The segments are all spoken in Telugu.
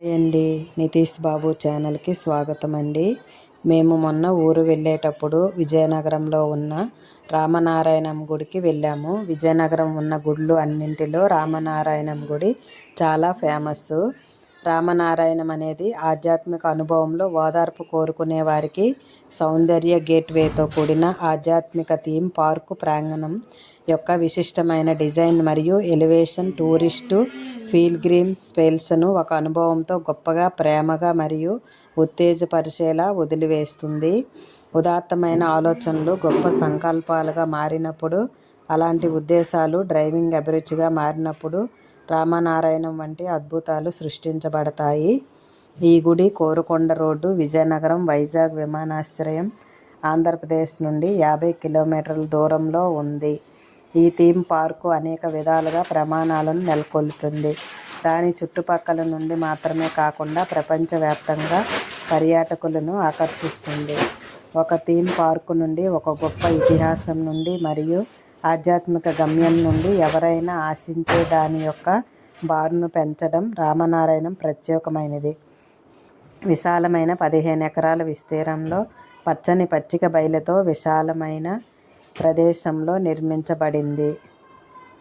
అండి. నితీష్ బాబు ఛానల్కి స్వాగతం అండి మేము మొన్న ఊరు వెళ్ళేటప్పుడు విజయనగరంలో ఉన్న రామనారాయణం గుడికి వెళ్ళాము. విజయనగరం ఉన్న గుళ్ళు అన్నింటిలో రామనారాయణం గుడి చాలా ఫేమస్ రామనారాయణం అనేది ఆధ్యాత్మిక అనుభవంలో ఓదార్పు కోరుకునే వారికి సౌందర్య గేట్వేతో కూడిన ఆధ్యాత్మిక థీమ్ పార్కు ప్రాంగణం యొక్క విశిష్టమైన డిజైన్ మరియు ఎలివేషన్ టూరిస్టు ఫీల్గ్రీమ్ స్పెల్స్ను ఒక అనుభవంతో గొప్పగా ప్రేమగా మరియు ఉత్తేజపరిచేలా వదిలివేస్తుంది. ఉదాత్తమైన ఆలోచనలు గొప్ప సంకల్పాలుగా మారినప్పుడు అలాంటి ఉద్దేశాలు డ్రైవింగ్ అభిరుచిగా మారినప్పుడు రామనారాయణం వంటి అద్భుతాలు సృష్టించబడతాయి. ఈ గుడి కోరుకొండ రోడ్డు విజయనగరం వైజాగ్ విమానాశ్రయం ఆంధ్రప్రదేశ్ నుండి యాభై కిలోమీటర్ల దూరంలో ఉంది. ఈ థీమ్ పార్కు అనేక విధాలుగా ప్రమాణాలను నెలకొల్పుతుంది దాని చుట్టుపక్కల నుండి మాత్రమే కాకుండా ప్రపంచవ్యాప్తంగా పర్యాటకులను ఆకర్షిస్తుంది. ఒక థీమ్ పార్కు నుండి ఒక గొప్ప ఇతిహాసం నుండి మరియు ఆధ్యాత్మిక గమ్యం నుండి ఎవరైనా ఆశించే దాని యొక్క బారును పెంచడం రామనారాయణం ప్రత్యేకమైనది. విశాలమైన పదిహేను ఎకరాల విస్తీర్ణంలో పచ్చని పచ్చిక బయలతో విశాలమైన ప్రదేశంలో నిర్మించబడింది.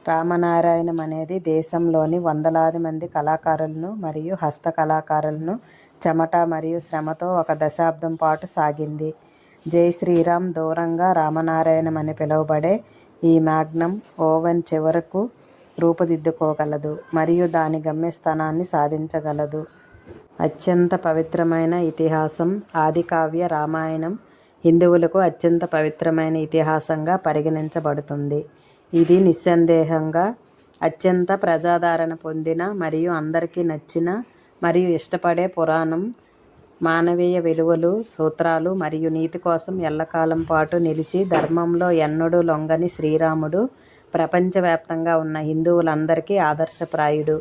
రామనారాయణం అనేది దేశంలోని వందలాది మంది కళాకారులను మరియు హస్త కళాకారులను చెమట మరియు శ్రమతో ఒక దశాబ్దం పాటు సాగింది. జై శ్రీరామ్ దూరంగా రామనారాయణం అని పిలువబడే ఈ మ్యాగ్నమ్ ఓవెన్ చివరకు రూపుదిద్దుకోగలదు మరియు దాని గమ్యస్థానాన్ని సాధించగలదు. అత్యంత పవిత్రమైన ఇతిహాసం ఆదికావ్య రామాయణం హిందువులకు అత్యంత పవిత్రమైన ఇతిహాసంగా పరిగణించబడుతుంది. ఇది నిస్సందేహంగా అత్యంత ప్రజాదరణ పొందిన మరియు అందరికీ నచ్చిన మరియు ఇష్టపడే పురాణం మానవీయ విలువలు సూత్రాలు మరియు నీతి కోసం ఎల్లకాలం పాటు నిలిచి ధర్మంలో ఎన్నడూ లొంగని శ్రీరాముడు ప్రపంచవ్యాప్తంగా ఉన్న హిందువులందరికీ ఆదర్శప్రాయుడు.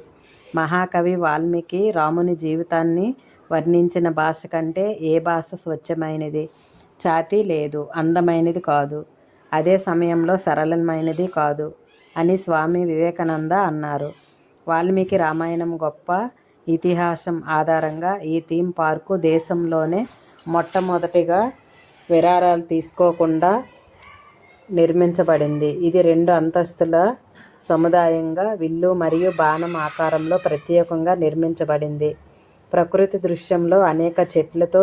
మహాకవి వాల్మీకి రాముని జీవితాన్ని వర్ణించిన భాష కంటే ఏ భాష స్వచ్ఛమైనది? ఛాతీ లేదు అందమైనది కాదు. అదే సమయంలో సరళమైనది కాదు అని స్వామి వివేకానంద అన్నారు. వాల్మీకి రామాయణం గొప్ప ఇతిహాసం ఆధారంగా ఈ థీమ్ పార్కు దేశంలోనే మొట్టమొదటిగా విరాళాలు తీసుకోకుండా నిర్మించబడింది. ఇది రెండు అంతస్తుల సముదాయంగా విల్లు మరియు బాణం ఆకారంలో ప్రత్యేకంగా నిర్మించబడింది. ప్రకృతి దృశ్యంలో అనేక చెట్లతో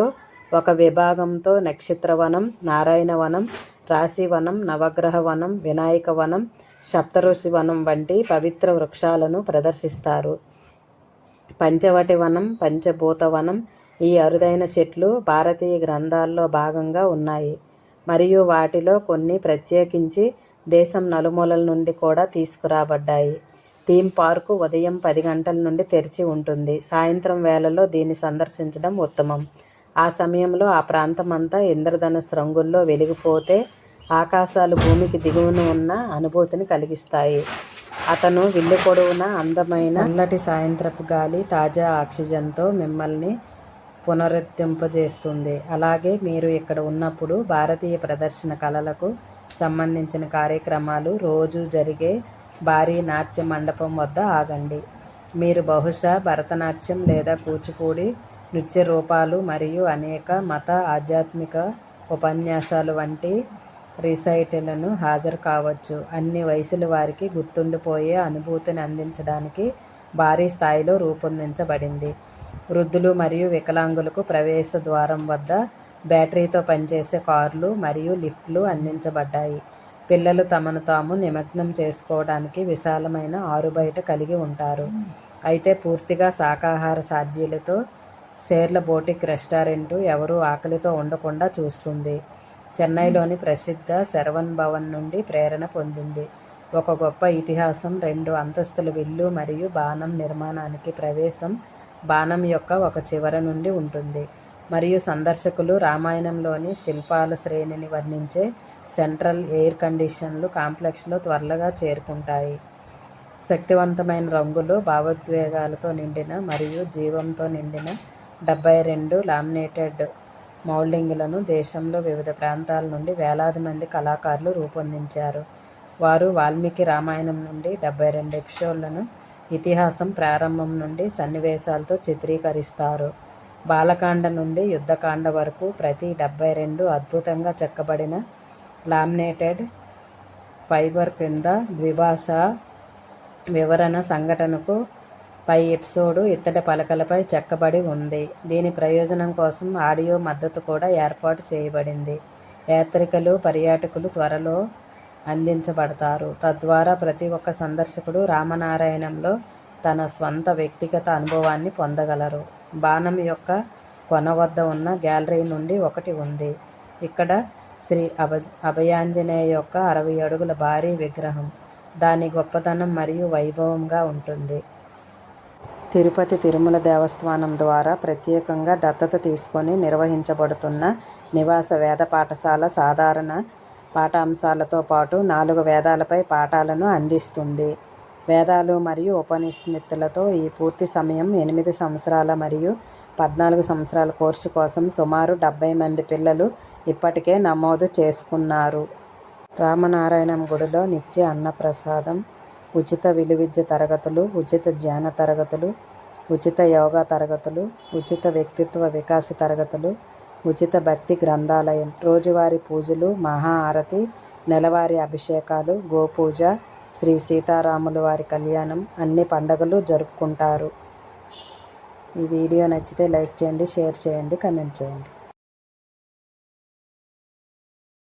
ఒక విభాగంతో నక్షత్రవనం నారాయణవనం రాశివనం నవగ్రహ వనం వినాయక వనం సప్తఋషి వనం వంటి పవిత్ర వృక్షాలను ప్రదర్శిస్తారు. పంచవటి వనం పంచభూత వనం ఈ అరుదైన చెట్లు భారతీయ గ్రంథాల్లో భాగంగా ఉన్నాయి. మరియు వాటిలో కొన్ని ప్రత్యేకించి దేశం నలుమూలల నుండి కూడా తీసుకురాబడ్డాయి. థీమ్ పార్కు ఉదయం పది గంటల నుండి తెరిచి ఉంటుంది. సాయంత్రం వేళలో దీన్ని సందర్శించడం ఉత్తమం. ఆ సమయంలో ఆ ప్రాంతమంతా ఇంద్రధనుస్ రంగుల్లో వెలిగిపోతే ఆకాశాలు భూమికి దిగువన ఉన్న అనుభూతిని కలిగిస్తాయి. అతను విల్లు పొడవున అందమైన నల్లటి సాయంత్రపు గాలి తాజా ఆక్సిజన్తో మిమ్మల్ని పునరుత్తింపజేస్తుంది అలాగే మీరు ఇక్కడ ఉన్నప్పుడు భారతీయ ప్రదర్శన కళలకు సంబంధించిన కార్యక్రమాలు రోజు జరిగే భారీ నాట్య మండపం వద్ద ఆగండి. మీరు బహుశా భరతనాట్యం లేదా కూచిపూడి నృత్య రూపాలు మరియు అనేక మత ఆధ్యాత్మిక ఉపన్యాసాలు వంటి రీసైటిలను హాజరు కావచ్చు. అన్ని వయసుల వారికి గుర్తుండిపోయే అనుభూతిని అందించడానికి భారీ స్థాయిలో రూపొందించబడింది. వృద్ధులు మరియు వికలాంగులకు ప్రవేశ ద్వారం వద్ద బ్యాటరీతో పనిచేసే కార్లు మరియు లిఫ్ట్లు అందించబడ్డాయి. పిల్లలు తమను తాము నిమగ్నం చేసుకోవడానికి విశాలమైన ఆరుబయట కలిగి ఉంటారు. అయితే పూర్తిగా శాకాహార సాధ్యులతో షేర్ల బోటిక్ రెస్టారెంటు ఎవరూ ఆకలితో ఉండకుండా చూస్తుంది. చెన్నైలోని ప్రసిద్ధ శరవణ్ భవన్ నుండి ప్రేరణ పొందింది. ఒక గొప్ప ఇతిహాసం రెండు అంతస్తుల విల్లు మరియు బాణం నిర్మాణానికి ప్రవేశం బాణం యొక్క ఒక చివర నుండి ఉంటుంది. మరియు సందర్శకులు రామాయణంలోని శిల్పాల శ్రేణిని వర్ణించే సెంట్రల్ ఎయిర్ కండిషన్లు కాంప్లెక్స్లో త్వరగా చేరుకుంటాయి. శక్తివంతమైన రంగులు భావోద్వేగాలతో నిండిన మరియు జీవంతో నిండిన డెబ్బై రెండు లామినేటెడ్ మౌల్డింగ్లను దేశంలో వివిధ ప్రాంతాల నుండి వేలాది మంది కళాకారులు రూపొందించారు. వారు వాల్మీకి రామాయణం నుండి డెబ్బై రెండు ఎపిసోడ్లను ఇతిహాసం ప్రారంభం నుండి సన్నివేశాలతో చిత్రీకరిస్తారు. బాలకాండ నుండి యుద్ధకాండ వరకు ప్రతి డెబ్బై రెండు అద్భుతంగా చెక్కబడిన లామినేటెడ్ ఫైబర్ క్రింద ద్విభాషా వివరణ సంఘటనకు పై ఎపిసోడు ఇత్తడి పలకలపై చెక్కబడి ఉంది. దీని ప్రయోజనం కోసం ఆడియో మద్దతు కూడా ఏర్పాటు చేయబడింది. యాత్రికులు పర్యాటకులు త్వరలో అందించబడతారు. తద్వారా ప్రతి ఒక్క సందర్శకుడు రామనారాయణంలో తన స్వంత వ్యక్తిగత అనుభవాన్ని పొందగలరు. బాణం యొక్క కొన వద్ద ఉన్న గ్యాలరీ నుండి ఒకటి ఉంది. ఇక్కడ శ్రీ అభ అభయాంజనేయ యొక్క అరవై అడుగుల భారీ విగ్రహం. దాని గొప్పతనం మరియు వైభవంగా ఉంటుంది. తిరుపతి తిరుమల దేవస్థానం ద్వారా ప్రత్యేకంగా దత్తత తీసుకొని నిర్వహించబడుతున్న నివాస వేద పాఠశాల సాధారణ పాఠాంశాలతో పాటు నాలుగు వేదాలపై పాఠాలను అందిస్తుంది. వేదాలు మరియు ఉపనిషత్తులతో ఈ పూర్తి సమయం ఎనిమిది సంవత్సరాల మరియు పద్నాలుగు సంవత్సరాల కోర్సు కోసం సుమారు డెబ్బై మంది పిల్లలు ఇప్పటికే నమోదు చేసుకున్నారు. రామనారాయణం గుడిలో నిత్య అన్నప్రసాదం ఉచిత విలువిద్య తరగతులు ఉచిత ధ్యాన తరగతులు ఉచిత యోగా తరగతులు ఉచిత వ్యక్తిత్వ వికాస తరగతులు ఉచిత భక్తి గ్రంథాలయం రోజువారీ పూజలు మహా ఆరతి నెలవారీ అభిషేకాలు గోపూజ శ్రీ సీతారాముల వారి కళ్యాణం అన్ని పండగలు జరుపుకుంటారు. ఈ వీడియో నచ్చితే లైక్ చేయండి షేర్ చేయండి కమెంట్ చేయండి.